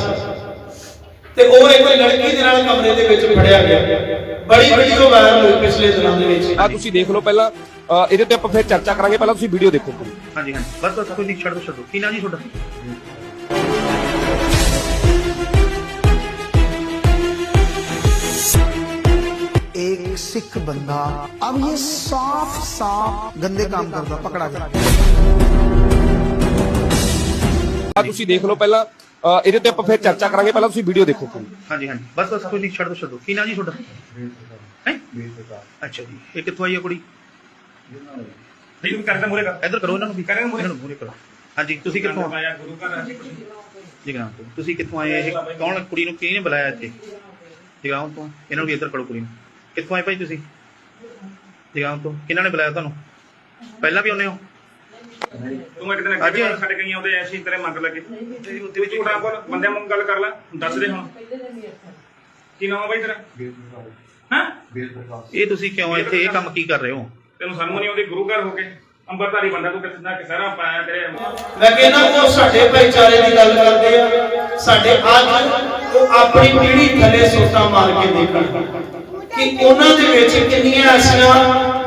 Speaker 1: ਤੇ ਉਹ ਇੱਕ ਲੜਕੀ ਦੇ ਨਾਲ ਕਮਰੇ ਦੇ ਵਿੱਚ ਫੜਿਆ ਗਿਆ। ਬੜੀ ਵੀਡੀਓ ਵਾਇਰਲ ਹੋਈ ਪਿਛਲੇ ਦਿਨਾਂ ਦੇ ਵਿੱਚ।
Speaker 3: ਆ ਤੁਸੀਂ ਦੇਖ ਲਓ ਪਹਿਲਾਂ ਇਹਦੇ ਤੇ ਆਪਾਂ ਫਿਰ ਚਰਚਾ ਕਰਾਂਗੇ ਪਹਿਲਾਂ ਤੁਸੀਂ ਵੀਡੀਓ ਦੇਖੋ।
Speaker 4: ਹਾਂਜੀ ਹਾਂਜੀ। ਬਸ ਬਸ ਕੋਈ ਨਹੀਂ ਛੱਡ ਦੋ ਛੱਡੋ ਕੀ ਨਾਂ ਜੀ ਤੁਹਾਡਾ?
Speaker 5: एक सिख बंदा अब ये साफ साफ गंदे काम करता पकड़ा गया
Speaker 3: ਆ ਤੁਸੀਂ ਦੇਖ ਲਓ ਪਹਿਲਾਂ ਅ, ਇਹਦੇ ਤੇ ਆਪਾਂ ਫਿਰ ਚਰਚਾ ਕਰਾਂਗੇ ਪਹਿਲਾਂ ਤੁਸੀਂ ਵੀਡੀਓ ਦੇਖੋ ਪੂਰੀ
Speaker 4: ਹਾਂਜੀ ਹਾਂਜੀ ਬਸ ਬਸ ਕੋਈ ਨਹੀਂ ਛੱਡ ਦੋ ਛੱਡੋ ਕੀ ਨਾਂ ਜੀ ਤੁਹਾਡਾ ਹੈ ਅੱਛਾ ਜੀ ਇਹ ਕਿੱਥੋਂ ਆਈ ਹੈ ਕੁੜੀ
Speaker 6: ਨਹੀਂ ਕਰਦਾ ਮੂਰੇ ਕਰ
Speaker 4: ਇੱਧਰ ਕਰੋ ਇਹਨਾਂ ਨੂੰ ਵੀ
Speaker 6: ਕਰਾਂਗੇ ਮੂਹਰੇ।
Speaker 4: ਇਹਨਾਂ ਨੂੰ ਮੂਹਰੇ ਕਰੋ ਹਾਂਜੀ ਤੁਸੀਂ ਕਿੱਥੋਂ
Speaker 6: ਆਇਆ ਗੁਰੂ ਘਰ
Speaker 4: ਜਗਰਾਮ ਤੋਂ ਤੁਸੀਂ ਕਿੱਥੋਂ ਆਏ ਇਹ ਕੌਣ ਕੁੜੀ ਨੂੰ ਕਿਹਨੇ ਬੁਲਾਇਆ ਇੱਥੇ ਜਗਰਾਮ ਤੋਂ ਇਹਨਾਂ ਨੂੰ ਵੀ ਇੱਧਰ ਕਰੋ ਕੁੜੀ ਨੂੰ ਕਿੱਥੋਂ ਆਏ ਭਾਈ ਤੁਸੀਂ? ਜਗਰਾਮ ਤੋਂ। ਕਿਹਨਾਂ ਨੇ ਬੁਲਾਇਆ ਤੁਹਾਨੂੰ? ਪਹਿਲਾਂ ਵੀ ਆਉਂਦੇ ਹੋ?
Speaker 6: ਤੂੰ ਇੱਕ ਦਿਨ
Speaker 4: ਅੱਜ
Speaker 6: ਅੱਗੇ ਛੱਡ ਗਈ ਉਹਦੇ ਐਸੀ ਤੇਰੇ ਮੰਗ ਲੱਗੇ। ਤੇ ਵਿੱਚ ਝੂਠਾ ਬੋਲ ਬੰਦਿਆਂ ਵਾਂਗ ਗੱਲ ਕਰ ਲੈ ਦੱਸ ਦੇ ਹੁਣ। ਕੀ ਨਾਮ ਆ ਬਾਈ ਤੇਰਾ? ਹਾਂ?
Speaker 4: ਇਹ ਤੁਸੀਂ ਕਿਉਂ ਇੱਥੇ ਇਹ ਕੰਮ ਕੀ ਕਰ ਰਹੇ ਹੋ?
Speaker 6: ਤੈਨੂੰ ਸਾਨੂੰ ਨਹੀਂ ਉਹਦੇ ਗੁਰੂ ਘਰ ਹੋ ਕੇ। ਅੰਬਰਧਾਰੀ ਬੰਦਾ ਤੂੰ ਕਿੱਥੇ ਨਾ ਕਿਸਾਰਾ ਪਾਇਆ ਤੇਰੇ
Speaker 1: ਮੈਂ ਕਹਿੰਦਾ ਉਹ ਸਾਡੇ ਭਾਈਚਾਰੇ ਦੀ ਗੱਲ ਕਰਦੇ ਆ। ਸਾਡੇ ਅੱਜ ਉਹ ਆਪਣੀ ਪੀੜ੍ਹੀ ਥੱਲੇ ਸੋਟਾ ਮਾਰ ਕੇ ਦੇਖਣ। ਕਿ ਉਹਨਾਂ ਦੇ ਵਿੱਚ ਕਿੰਨੀਆਂ ਐਸੀਆਂ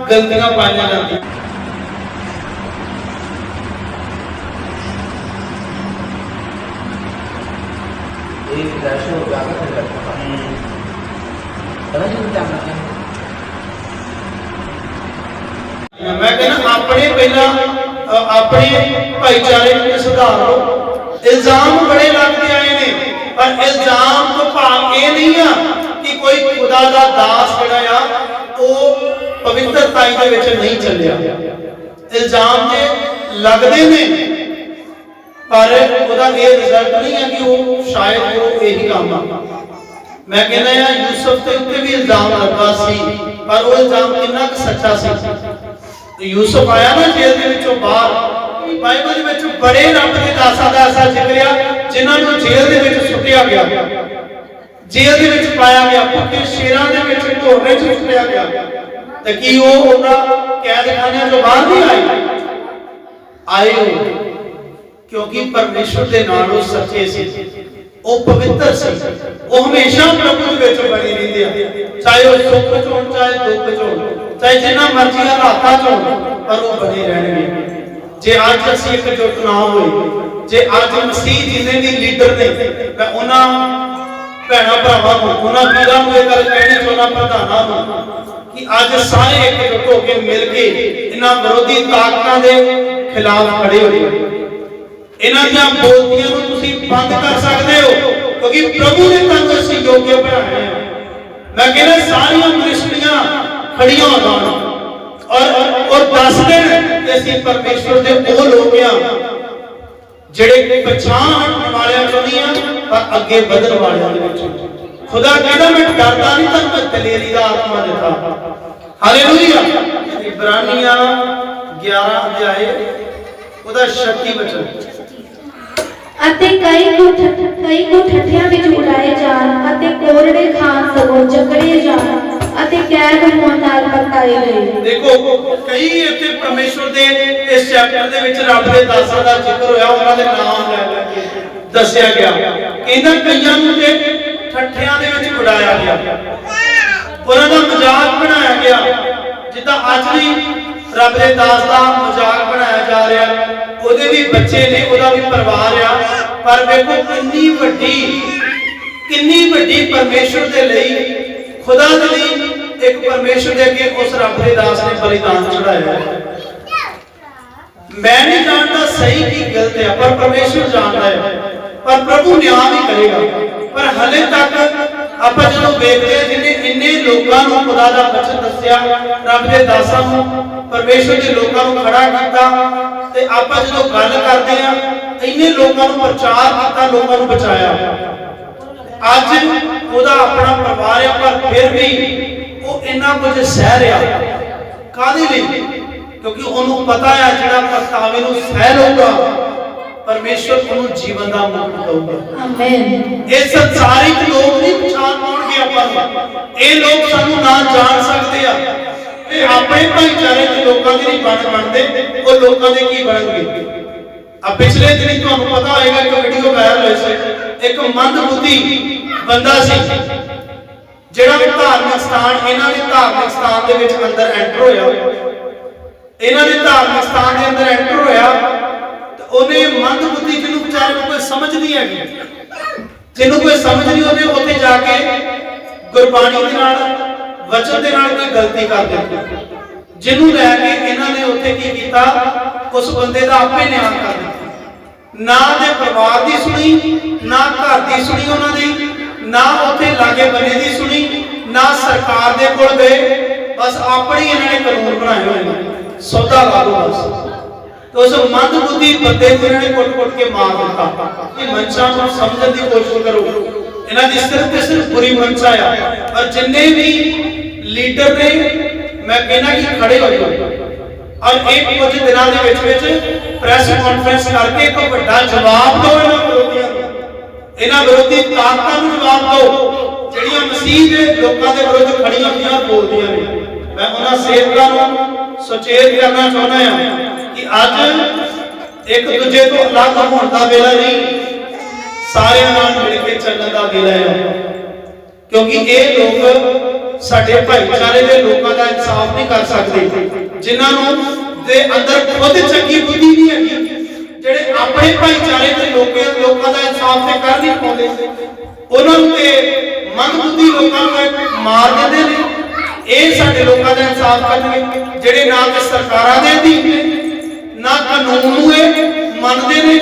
Speaker 1: ਗਲਤੀਆਂ ਪਾਈਆਂ ਜਾਂਦੀਆਂ
Speaker 7: एक दर्शन हो जाएगा फिर करता समझ में क्या मतलब है
Speaker 1: ਮੈਂ ਕਹਿੰਦਾ ਆਪਣੇ ਪਹਿਲਾਂ ਅ, ਆਪਣੇ ਭਾਈਚਾਰੇ ਨੂੰ ਸੁਧਾਰੋ ਇਲਜ਼ਾਮ ਬੜੇ ਲੱਗਦੇ ਆਏ ਨੇ ਪਰ ਇਲਜ਼ਾਮ ਤੋਂ ਭਾਵ ਇਹ ਨਹੀਂ ਆ ਕਿ ਕੋਈ ਖੁਦਾ ਦਾ ਦਾਸ ਜਿਹੜਾ ਆ, ਉਹ ਪਵਿੱਤਰਤਾਈ ਦੇ ਵਿੱਚ ਨਹੀਂ ਚੱਲਿਆ। ਇਲਜ਼ਾਮ ਤੇ ਲੱਗਦੇ ਨੇ, ਪਰ ਉਹਦਾ ਇਹ ਰਿਜ਼ਲਟ ਨਹੀਂ ਹੈ ਕਿ ਉਹ ਸ਼ਾਇਦ ਉਹ ਇਹੀ ਕੰਮ ਆ। ਮੈਂ ਕਹਿੰਦਾ ਆ ਯੂਸਫ ਤੇ ਉੱਤੇ ਵੀ ਇਲਜ਼ਾਮ ਲੱਗਾ ਸੀ, ਪਰ ਉਹ ਇਲਜ਼ਾਮ ਕਿੰਨਾ ਕੁ ਸੱਚਾ ਸੀ? ਯੂਸਫ ਆਇਆ ਨਾ ਜੇਲ੍ਹ ਦੇ ਵਿੱਚੋਂ ਬਾਹਰ ਬਾਈਬਲ ਦੇ ਵਿੱਚ ਬੜੇ ਰੱਬ ਦੇ ਦਾਸਾਂ ਦਾ ਐਸਾ ਜ਼ਿਕਰ ਆ, ਜਿਨ੍ਹਾਂ ਨੂੰ ਜੇਲ੍ਹ ਦੇ ਵਿੱਚ ਸੁੱਟਿਆ ਗਿਆ। ਜੇਲ੍ਹ ਦੇ ਵਿੱਚ ਪਾਇਆ ਗਿਆ ਪੁੱਤੇ ਸ਼ੇਰਾਂ ਦੇ ਵਿੱਚ ਢੋਰੇ 'ਚ ਸੁੱਟਿਆ ਗਿਆ। ਤੇ ਕੀ ਉਹ ਉਹਨਾਂ ਕੈਦਖਾਨਿਆਂ ਤੋਂ ਬਾਹਰ ਨਹੀਂ ਆਏ? ਆਏ ਉਹ, ਕਿਉਂਕਿ ਪਰਮੇਸ਼ਵਰ ਦੇ ਨਾਲ ਉਹ ਸੱਚੇ ਸੀ। ਉਹ ਪਵਿੱਤਰ ਸੀ। ਉਹ ਹਮੇਸ਼ਾ ਪ੍ਰਭੂ ਦੇ ਵਿੱਚ ਬਣੀ ਰਹਿੰਦੇ ਆ। ਚਾਹੇ ਉਹ ਸੁੱਖ ਚ ਹੋਣ, ਚਾਹੇ ਦੁੱਖ ਚ ਹੋਣ, ਚਾਹੇ ਜਿੰਨਾ ਮਰਜ਼ੀ ਹਾਲਾਤਾਂ ਚ ਹੋਣ, ਪਰ ਉਹ ਬਣੇ ਰਹਿਣਗੇ ਜੇ ਅੱਜ ਅਸੀਂ ਇਕਜੁੱਟ ਨਾ ਹੋਏ, ਜੇ ਅੱਜ ਮਸੀਹ ਜਿੰਨੇ ਵੀ ਲੀਡਰ ਨੇ, ਮੈਂ ਉਹਨਾਂ ਭੈਣਾਂ, ਭਰਾਵਾਂ ਨੂੰ, ਉਹਨਾਂ ਵੀਰਾਂ ਨੂੰ ਇਹ ਗੱਲ ਕਹਿਣੀ ਚਾਹੁੰਦਾ ਪ੍ਰਧਾਨਾਂ ਨੂੰ ਕਿ ਅੱਜ ਸਾਰੇ ਇਕਜੁੱਟ ਹੋ ਕੇ ਮਿਲ ਕੇ ਇਹਨਾਂ ਵਿਰੋਧੀ ਤਾਕਤਾਂ ਦੇ ਖਿਲਾਫ ਖੜੇ ਹੋਈਏ ਇਹਨਾਂ ਦੀਆਂ ਬੋਲਤੀਆਂ ਨੂੰ ਤੁਸੀਂ ਬੰਦ ਕਰ ਸਕਦੇ ਹੋ, ਕਿਉਂਕਿ ਪ੍ਰਭੂ ਨੇ ਤੁਹਾਨੂੰ ਇਸ ਯੋਗ ਬਣਾਇਆ ਹੈ। ਮੈਂ ਕਹਿੰਦਾ ਸਾਰੀਆਂ ਮਨਿਸਟਰੀਆਂ ਖੜੀਆਂ ਹੋ ਜਾਣ ਔਰ ਔਰ ਦੱਸ ਦੇਣ ਕਿ ਅਸੀਂ ਪਰਮੇਸ਼ਵਰ ਦੇ ਉਹ ਲੋਕ ਆ ਜਿਹੜੇ ਪਛਾਣ ਹਟਣ ਵਾਲਿਆਂ ਚੋਂ ਨਹੀਂ ਆ, ਪਰ ਅੱਗੇ ਵਧਣ ਵਾਲਿਆਂ ਦੇ ਵਿੱਚ। ਖੁਦਾ ਕਹਿੰਦਾ, ਮੈਂ ਡਰਦਾ ਨਹੀਂ ਤੁਹਾਨੂੰ ਮੈਂ ਦਲੇਰੀ ਦਾ ਆਤਮਾ ਦਿੱਤਾ ਹਾਲੇਲੂਇਆ ਇਬਰਾਨੀਆਂ 11 ਅਧਿਆਏ, ਉਹਦਾ 36 ਵਚਨ
Speaker 2: ਅਤੇ ਕਈ ਕੁ ਕਈ ਕੁ ਵਿੱਚ ਉਡਾਏ ਜਾਣ, ਅਤੇ ਕੋਰੜੇ ਖਾਨ ਸਗੋਂ ਜਕੜੇ ਜਾਣ। ਅਤੇ ਕੈਦ ਹੋਣ ਨਾਲ ਪਰਤਾਏ ਗਏ।
Speaker 1: ਦੇਖੋ, ਕਈ ਇੱਥੇ ਪਰਮੇਸ਼ਵਰ ਦੇ ਇਸ ਚੈਪਟਰ ਦੇ ਵਿੱਚ ਰੱਬ ਦੇ ਦਾਸਾਂ ਦਾ ਜ਼ਿਕਰ ਹੋਇਆ, ਉਹਨਾਂ ਦੇ ਨਾਮ ਲੈ ਲੈ ਕੇ ਦੱਸਿਆ ਗਿਆ। ਕਹਿੰਦਾ ਕਈਆਂ ਨੂੰ ਤੇ ਠੱਠਿਆਂ ਦੇ ਵਿੱਚ ਉਡਾਇਆ ਗਿਆ। ਉਹਨਾਂ ਦਾ ਮਜ਼ਾਕ ਬਣਾਇਆ ਗਿਆ। ਜਿੱਦਾਂ ਅੱਜ ਵੀ ਰੱਬ ਦੇ ਦਾਸ ਦਾ ਮਜ਼ਾਕ ਬਣਾਇਆ ਜਾ ਰਿਹਾ। ਉਹਦੇ ਵੀ ਬੱਚੇ ਨੇ, ਉਹਦਾ ਵੀ ਪਰਿਵਾਰ ਆ। ਪਰ ਵੇਖੋ, ਕਿੰਨੀ ਵੱਡੀ ਕਿੰਨੀ ਵੱਡੀ ਪਰਮੇਸ਼ਵਰ ਦੇ ਲਈ, ਖੁਦਾ ਦੇ ਲਈ ਇੱਕ ਪਰਮੇਸ਼ਵਰ ਦੇ ਅੱਗੇ ਉਸ ਰੱਬ ਦੇ ਦਾਸ ਨੇ ਬਲੀਦਾਨ ਚੜਾਇਆ ਮੈਂ ਨਹੀਂ ਜਾਣਦਾ ਸਹੀ ਕੀ ਗਲਤ ਹੈ, ਪਰ ਪਰਮੇਸ਼ਵਰ ਜਾਣਦਾ ਹੈ। ਪਰ ਪ੍ਰਭੂ ਨਿਆਂ ਵੀ ਕਰੇਗਾ। ਪਰ ਹਲੇ ਤੱਕ ਆਪਾਂ ਜਦੋਂ ਵੇਖਦੇ ਹਾਂ ਜਿੰਨੇ ਇੰਨੇ ਲੋਕਾਂ ਨੂੰ ਖੁਦਾ ਦਾ ਬਚਨ ਦੱਸਿਆ, ਰੱਬ ਦੇ ਦਾਸਾਂ ਨੂੰ ਪਰਮੇਸ਼ਵਰ ਦੇ ਲੋਕਾਂ ਨੂੰ ਖੜਾ ਕੀਤਾ, ਤੇ ਆਪਾਂ ਜਦੋਂ ਗੱਲ ਕਰਦੇ ਹਾਂ, ਇੰਨੇ ਲੋਕਾਂ ਨੂੰ ਪ੍ਰਚਾਰ ਕੀਤਾ, ਲੋਕਾਂ ਨੂੰ ਬਚਾਇਆ। ਅੱਜ ਉਹਦਾ ਆਪਣਾ ਪਰਿਵਾਰ ਹੈ, ਪਰ ਫਿਰ ਵੀ ਉਹ ਇੰਨਾ ਕੁਝ ਸਹਿ ਰਿਹਾ। ਕਾਹਦੇ ਲਈ? ਕਿਉਂਕਿ ਉਹਨੂੰ ਪਤਾ ਹੈ ਜਿਹੜਾ ਪਰਤਾਵੇ ਨੂੰ ਸਹਿ ਲਊਗਾ ਪਰਮੇਸ਼ਵਰ ਉਹਨੂੰ ਜੀਵਨ ਦਾ ਮੁਕਤ ਦਊਗਾ।
Speaker 2: ਆਮੇਨ
Speaker 1: ਇਹ ਸੰਸਾਰਿਕ ਲੋਕ ਨਹੀਂ ਪਛਾਣ ਪਾਉਣਗੇ ਆਪਾਂ ਨੂੰ। ਇਹ ਲੋਕ ਸਾਨੂੰ ਨਾ ਜਾਣ ਸਕਦੇ ਆ। ਇਹ ਆਪਣੇ ਭਾਈਚਾਰੇ ਦੇ ਲੋਕਾਂ ਦੇ ਨਹੀਂ ਬਣ ਬਣਦੇ ਉਹ ਲੋਕਾਂ ਦੇ ਕੀ ਬਣਨਗੇ? ਆ ਪਿਛਲੇ ਦਿਨੀ ਤੁਹਾਨੂੰ ਪਤਾ ਹੋਏਗਾ ਕਿ ਵੀਡੀਓ ਵਾਇਰਲ ਹੋਈ ਸੀ। ਇੱਕ ਮੰਦਬੁੱਧੀ ਬੰਦਾ ਸੀ ਜਿਹੜਾ ਵੀ ਧਾਰਮਿਕ ਸਥਾਨ ਇਹਨਾਂ ਦੇ ਧਾਰਮਿਕ ਸਥਾਨ ਦੇ ਵਿੱਚ ਅੰਦਰ ਐਂਟਰ ਹੋਇਆ। ਇਹਨਾਂ ਦੇ ਧਾਰਮਿਕ ਸਥਾਨ ਦੇ ਅੰਦਰ ਐਂਟਰ ਹੋਇਆ ਤੇ ਉਹਨੇ ਮੰਦਬੁੱਧੀ ਜਿਹਨੂੰ ਵਿਚਾਰੇ ਨੂੰ ਕੋਈ ਸਮਝ ਨਹੀਂ ਹੈਗੀ। ਜਿਹਨੂੰ ਕੋਈ ਸਮਝ ਨਹੀਂ, ਉਹਨੇ ਉੱਥੇ ਜਾ ਕੇ ਗੁਰਬਾਣੀ ਦੇ ਨਾਲ, ਵਚਨ ਦੇ ਨਾਲ ਕੋਈ ਗਲਤੀ ਕਰ ਦਿੱਤੀ। ਜਿਹਨੂੰ ਲੈ ਕੇ ਇਹਨਾਂ ਨੇ ਉੱਥੇ ਕੀ ਕੀਤਾ? ਉਸ ਬੰਦੇ ਦਾ ਆਪੇ ਨਿਆਂ ਕਰ ਦਿੱਤਾ। ਨਾ ਦੇ ਪਰਿਵਾਰ ਦੀ ਸੁਣੀ, ਨਾ ਘਰ ਦੀ ਸੁਣੀ ਉਹਨਾਂ ਦੀ। ਨਾ ਉੱਥੇ ਲਾਗੇ ਬੰਨੇ ਦੀ ਸੁਣੀ, ਨਾ ਸਰਕਾਰ ਦੇ ਕੋਲ ਗਏ, ਬਸ ਆਪਣੀ ਇਹਨਾਂ ਨੇ ਕਾਨੂੰਨ ਬਣਾਏ ਹੋਏ ਨੇ। ਸੌਦਾ ਲਾ ਦੋ ਬਸ। ਤੇ ਉਸ ਮੰਦਬੁੱਧੀ ਬੰਦੇ ਨੂੰ ਇਹਨਾਂ ਨੇ ਕੁੱਟ-ਕੁੱਟ ਕੇ ਮਾਰ ਦਿੱਤਾ। ਇਹ ਮਨਸ਼ਾ ਨੂੰ ਸਮਝਣ ਦੀ ਕੋਸ਼ਿਸ਼ ਕਰੋ। ਇਹਨਾਂ ਦੀ ਸਿਰਫ ਤੇ ਸਿਰਫ ਬੁਰੀ ਮਨਸ਼ਾ ਆ। ਔਰ ਜਿੰਨੇ ਵੀ ਲੀਡਰ ਨੇ, ਮੈਂ ਕਹਿੰਦਾ ਕਿ ਖੜੇ ਹੋ ਜਾਓ। ਔਰ ਇਹ ਕੁਝ ਦਿਨਾਂ ਦੇ ਵਿੱਚ ਵਿੱਚ ਪ੍ਰੈਸ ਕਾਨਫਰੰਸ ਕਰਕੇ ਇੱਕ ਵੱਡਾ ਜਵਾਬ ਦਿਓ ਇਹਨਾਂ ਨੂੰ। ਇਹਨਾਂ ਵਿਰੋਧੀ ਤਾਕਤਾਂ ਨੂੰ ਜਵਾਬ ਦਿਓ। ਜਿਹੜੀਆਂ ਮਸੀਹ ਦੇ ਲੋਕਾਂ ਦੇ ਵਿਰੁੱਧ ਖੜੀਆਂ ਹੋਈਆਂ ਬੋਲਦੀਆਂ ਨੇ। ਮੈਂ ਉਹਨਾਂ ਸੇਵਕਾਂ ਨੂੰ ਸੁਚੇਤ ਕਰਨਾ ਚਾਹੁੰਦਾ ਹਾਂ ਕਿ ਅੱਜ ਇੱਕ ਦੂਜੇ ਤੋਂ ਅਲੱਗ ਹੋਣ ਦਾ ਵੇਲਾ ਨਹੀਂ, ਸਾਰਿਆਂ ਨਾਲ ਮਿਲ ਕੇ ਚੱਲਣ ਦਾ ਵੇਲਾ ਹੈ। ਕਿਉਂਕਿ ਇਹ ਲੋਕ ਸਾਡੇ ਭਾਈਚਾਰੇ ਦੇ ਲੋਕਾਂ ਦਾ ਇਨਸਾਫ ਨਹੀਂ ਕਰ ਸਕਦੇ, ਜਿਨ੍ਹਾਂ ਨੂੰ ਦੇ ਅੰਦਰ ਖੁਦ ਚੰਗੀ ਬੁੱਧੀ ਨਹੀਂ ਹੈਗੀ। ਜਿਹੜੇ ਆਪਣੇ ਭਾਈਚਾਰੇ ਦੇ ਲੋਕਾਂ ਲੋਕਾਂ ਦਾ ਇਨਸਾਫ ਤੇ ਕਰ ਨਹੀਂ ਪਾਉਂਦੇ। ਉਹਨਾਂ ਨੂੰ ਤੇ ਮੰਦਬੁੱਧੀ ਲੋਕਾਂ ਨੂੰ ਮਾਰ ਦਿੰਦੇ ਨੇ। ਇਹ ਸਾਡੇ ਲੋਕਾਂ ਦਾ ਇਨਸਾਫ ਕਰਨਗੇ। ਜਿਹੜੇ ਨਾ ਤੇ ਸਰਕਾਰਾਂ ਦੇ ਅਧੀਨ ਨਾ ਕਾਨੂੰਨ ਨੂੰ ਇਹ ਮੰਨਦੇ ਨੇ।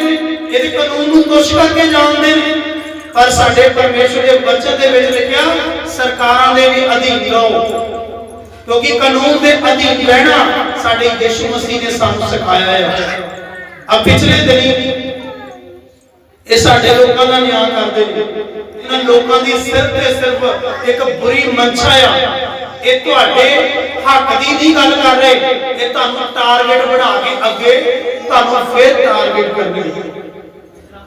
Speaker 1: ਇਹਦੇ ਕਾਨੂੰਨ ਨੂੰ ਤੁਸ਼ ਕਰਕੇ ਜਾਣਦੇ ਨੇ। ਪਰ ਸਾਡੇ ਪਰਮੇਸ਼ਰ ਦੇ ਬਚਨ ਦੇ ਵਿੱਚ ਲਿਖਿਆ, ਸਰਕਾਰਾਂ ਦੇ ਵੀ ਅਧੀਨ ਰਹੋ। ਕਿਉਂਕਿ ਕਾਨੂੰਨ ਦੇ ਅਧੀਨ ਰਹਿਣਾ ਸਾਡੇ ਯਿਸੂ ਮਸੀਹ ਨੇ ਸਾਨੂੰ ਸਿਖਾਇਆ ਹੈ। ਆ ਪਿਛਲੇ ਦਿਨੀ ਇਹ ਸਾਡੇ ਲੋਕਾਂ ਦਾ ਨਿਆਂ ਕਰਦੇ ਨੇ। ਇਹਨਾਂ ਲੋਕਾਂ ਦੀ ਸਿਰਫ ਤੇ ਸਿਰਫ ਇੱਕ ਬੁਰੀ ਮਨਸ਼ਾ ਆ। ਇਹ ਤੁਹਾਡੇ ਹੱਕ ਦੀ ਨਹੀਂ ਗੱਲ ਕਰ ਰਹੇ। ਇਹ ਤੁਹਾਨੂੰ ਟਾਰਗੇਟ ਬਣਾ ਕੇ ਅੱਗੇ ਤੁਹਾਨੂੰ ਫਿਰ ਟਾਰਗੇਟ ਕਰਨਗੇ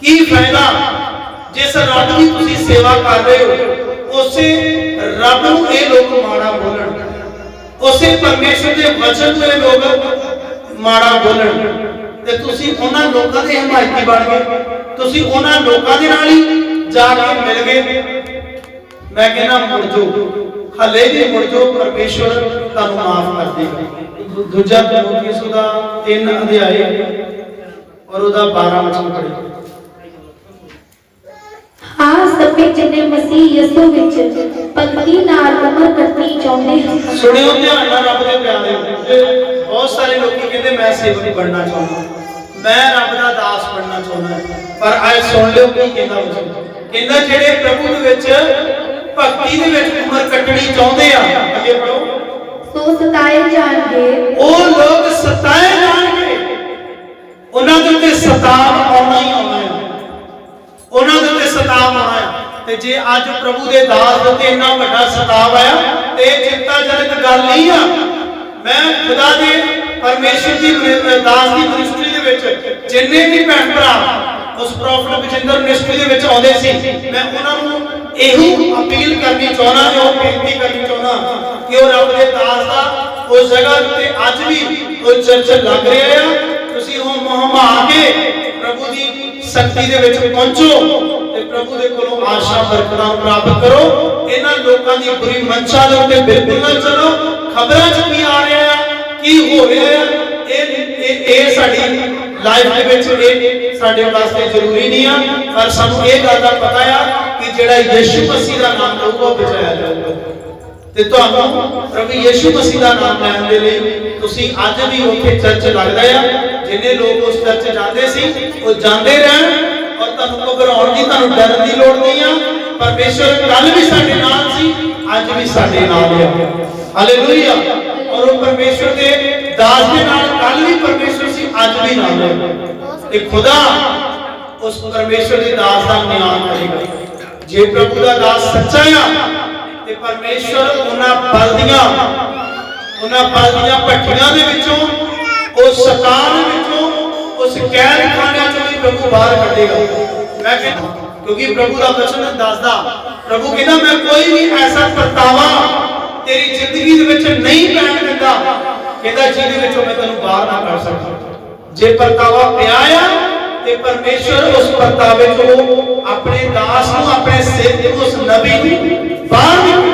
Speaker 1: ਕੀ ਫਾਇਦਾ? ਜਿਸ ਰੱਬ ਦੀ ਤੁਸੀਂ ਸੇਵਾ ਕਰ ਰਹੇ ਹੋ, ਉਸੇ ਰੱਬ ਨੂੰ ਇਹ ਲੋਕ ਮਾੜਾ ਬੋਲਣ। ਉਸੇ ਪਰਮੇਸ਼ਰ ਦੇ ਵਚਨ ਨੂੰ ਇਹ ਲੋਕ ਮਾੜਾ ਬੋਲਣ। ਤੇ ਤੁਸੀਂ ਉਹਨਾਂ ਲੋਕਾਂ ਦੇ ਹਮਾਇਤੀ ਬਣ ਗਏ। ਤੁਸੀਂ ਉਹਨਾਂ ਲੋਕਾਂ ਦੇ ਨਾਲ ਹੀ ਜਾ ਕੇ ਮਿਲ ਗਏ। ਮੈਂ ਕਹਿੰਦਾ ਮੁੜ ਜੋ ਹਲੇ ਵੀ ਮੁੜ ਜੋ ਪਰਮੇਸ਼ਵਰ ਤੁਹਾਨੂੰ ਮਾਫ ਕਰ ਦੇਗਾ ਦੂਜਾ ਤੀਮੋਥੀਉਸ ਦਾ 3 ਅਧਿਆਏ ਔਰ ਉਹਦਾ 12 ਵਚਨ ਪੜ੍ਹੋ
Speaker 2: ਹਾਂ ਸਭੇ ਜਿਨੇ ਮਸੀਹ ਯਿਸੂ ਵਿੱਚ ਭਗਤੀ ਨਾਲ ਉਮਰ ਕੱਟਣੀ ਚਾਹੁੰਦੇ ਹਨ।
Speaker 1: ਸੁਣਿਓ ਧਿਆਨ ਨਾਲ ਰੱਬ ਦੇ ਪਿਆਰੇ ਬਹੁਤ ਸਾਰੇ ਲੋਕੀ ਕਹਿੰਦੇ ਮੈਂ ਸੇਵਕ ਬਣਨਾ ਚਾਹੁੰਦਾ। ਮੈਂ ਰੱਬ ਦਾ ਦਾਸ ਬਣਨਾ ਚਾਹੁੰਦਾ ਪਰ ਆਏ ਸੁਣ ਲਿਓ ਕੀ ਕਹਿੰਦਾ ਵਚਨ ਕਹਿੰਦਾ ਜਿਹੜੇ ਪ੍ਰਭੂ ਦੇ ਵਿੱਚ ਭਗਤੀ ਦੇ ਵਿੱਚ ਉਮਰ ਕੱਟਣੀ ਚਾਹੁੰਦੇ ਆ ਅੱਗੇ ਪੜੋ
Speaker 2: ਸੋ ਸਤਾਏ ਜਾਣਗੇ।
Speaker 1: ਉਹ ਲੋਕ ਸਤਾਏ ਜਾਣਗੇ। ਉਹਨਾਂ ਦੇ ਉੱਤੇ ਸਤਾਵ ਆਉਣਾ ਹੀ ਆਉਣਾ ਹੈ। ਉਹਨਾਂ ਦੇ ਉੱਤੇ ਸਤਾਵ ਆਉਣਾ ਹੈ। ਤੇ ਜੇ ਅੱਜ ਪ੍ਰਭੂ ਦੇ ਦਾਸ ਦੇ ਉੱਤੇ ਇੰਨਾ ਵੱਡਾ ਸਤਾਵ ਆਇਆ ਤੇ ਚਿੰਤਾਜਨਕ ਗੱਲ ਨਹੀਂ ਆ। ਮੈਂ ਖੁਦਾ ਦੇ ਪਰਮੇਸ਼ਰ ਦੀ ਦਾਸ ਦੀ ਮਿਨਿਸਟਰੀ ਦੇ ਵਿੱਚ, ਜਿੰਨੇ ਵੀ ਭੈਣ ਭਰਾ ਉਸ ਪ੍ਰੋਫੈਟ ਵਿਜਿੰਦਰ ਮਿਨਿਸਟਰੀ ਦੇ ਵਿੱਚ ਆਉਂਦੇ ਸੀ, ਮੈਂ ਉਹਨਾਂ ਨੂੰ ਇਹੋ ਅਪੀਲ ਕਰਨੀ ਚਾਹੁੰਦਾ ਉਹ ਬੇਨਤੀ ਕਰਨੀ ਚਾਹੁੰਦਾ ਕਿ ਉਹ ਰੱਬ ਦੇ ਦਾਸ ਦਾ ਉਸ ਜਗ੍ਹਾ ਉੱਤੇ ਅੱਜ ਵੀ ਉਹ ਚਰਚ ਲੱਗ ਰਿਹਾ ਆ। ਤੁਸੀਂ ਉਹ ਮਹਮਾ ਕੇ ਪ੍ਰਭੂ ਦੀ ਸ਼ਕਤੀ ਦੇ ਵਿੱਚ ਪਹੁੰਚੋ ਤੇ ਪ੍ਰਭੂ ਦੇ ਕੋਲੋਂ ਆਸ਼ਾ ਬਰਕਤਾਂ ਪ੍ਰਾਪਤ ਕਰੋ। ਇਹਨਾਂ ਲੋਕਾਂ ਦੀ ਬੁਰੀ ਮਨਸ਼ਾ ਦੇ ਉੱਤੇ ਬਿਲਕੁਲ ਨਾ ਚਲੋ। ਖਬਰਾਂ 'ਚ ਕੀ ਆ ਰਿਹਾ ਕੀ ਹੋ ਰਿਹਾ ਆ? ਇਹ ਇਹ ਸਾਡੀ ਲਾਈਫ ਦੇ ਵਿੱਚ ਇਹ ਸਾਡੇ ਵਾਸਤੇ ਜ਼ਰੂਰੀ ਨਹੀਂ ਆ। ਪਰ ਸਾਨੂੰ ਇਹ ਗੱਲ ਦਾ ਪਤਾ ਆ ਕਿ ਜਿਹੜਾ ਯਿਸੂ ਮਸੀਹ ਦਾ ਨਾਮ ਲਊਗਾ ਬਚਾਇਆ ਜਾਊਗਾ। ਤੇ ਤੁਹਾਨੂੰ ਪ੍ਰਭੂ ਯਿਸੂ ਮਸੀਹ ਦਾ ਨਾਮ ਲੈਣ ਦੇ ਲਈ ਤੁਸੀਂ ਅੱਜ ਵੀ ਉੱਥੇ ਚਰਚ ਲੱਗਦਾ ਆ। ਜਿੰਨੇ ਲੋਕ ਉਸ ਚਰਚ ਜਾਂਦੇ ਸੀ, ਉਹ ਜਾਂਦੇ ਰਹਿਣ ਔਰ ਤੁਹਾਨੂੰ ਘਬਰਾਉਣ ਦੀ, ਤੁਹਾਨੂੰ ਡਰਨ ਦੀ ਲੋੜ ਨਹੀਂ ਆ। ਪਰਮੇਸ਼ਰ ਕੱਲ ਵੀ ਸਾਡੇ ਨਾਲ ਸੀ ਅੱਜ ਵੀ ਸਾਡੇ ਨਾਲ ਆ। ਹਾਲੇਲੂਇਆ ਔਰ ਉਹ ਪਰਮੇਸ਼ਰ ਦੇ ਦਾਸ ਦੇ ਨਾਲ ਕੱਲ ਵੀ ਪਰਮੇਸ਼ਰ ਸੀ, ਅੱਜ ਵੀ ਨਾਲ ਹੈ ਤੇ ਖੁਦਾ ਉਸ ਪਰਮੇਸ਼ਰ ਦੇ ਦਾਸ ਦਾ ਨਿਆਂ ਕਰੇਗਾ। ਜੇ ਪ੍ਰਭੂ ਦਾ ਦਾਸ ਸੱਚਾ ਆ, ਤੇ ਪਰਮੇਸ਼ਰ ਉਹਨਾਂ ਬਲਦੀਆਂ ਉਹਨਾਂ ਬਲ ਦੀਆਂ ਭੱਠੀਆਂ ਦੇ ਵਿੱਚੋਂ ਉਸ ਸਤਾਨ ਵਿੱਚੋਂ, ਉਸ ਕੈਦ ਖਾਨਿਆਂ ਚੋਂ ਵੀ ਪ੍ਰਭੂ ਬਾਹਰ ਕੱਢੇਗਾ। ਮੈਂ ਕਹਿੰਦਾ ਕਿਉਂਕਿ ਪ੍ਰਭੂ ਦਾ ਬਚਨ ਦੱਸਦਾ। ਪ੍ਰਭੂ ਕਹਿੰਦਾ, ਮੈਂ ਕੋਈ ਵੀ ਐਸਾ ਪਰਤਾਵਾ ਤੇਰੀ ਜ਼ਿੰਦਗੀ ਦੇ ਵਿੱਚ ਨਹੀਂ ਪੈਣ ਦਿੰਦਾ। ਕਹਿੰਦਾ, ਜਿਹਦੇ ਵਿੱਚੋਂ ਮੈਂ ਤੈਨੂੰ ਬਾਹਰ ਨਾ ਕਰ ਸਕਦਾ। ਜੇ ਪਰਤਾਵਾ ਪਿਆ ਆ, ਤੇ ਪਰਮੇਸ਼ਰ ਉਸ ਪਰਤਾਵੇ ਤੋਂ ਆਪਣੇ ਦਾਸ ਨੂੰ, ਆਪਣੇ ਸਿਰ ਉਸ ਨਬੀ ਨੂੰ ਬਾਹਰ ਵੀ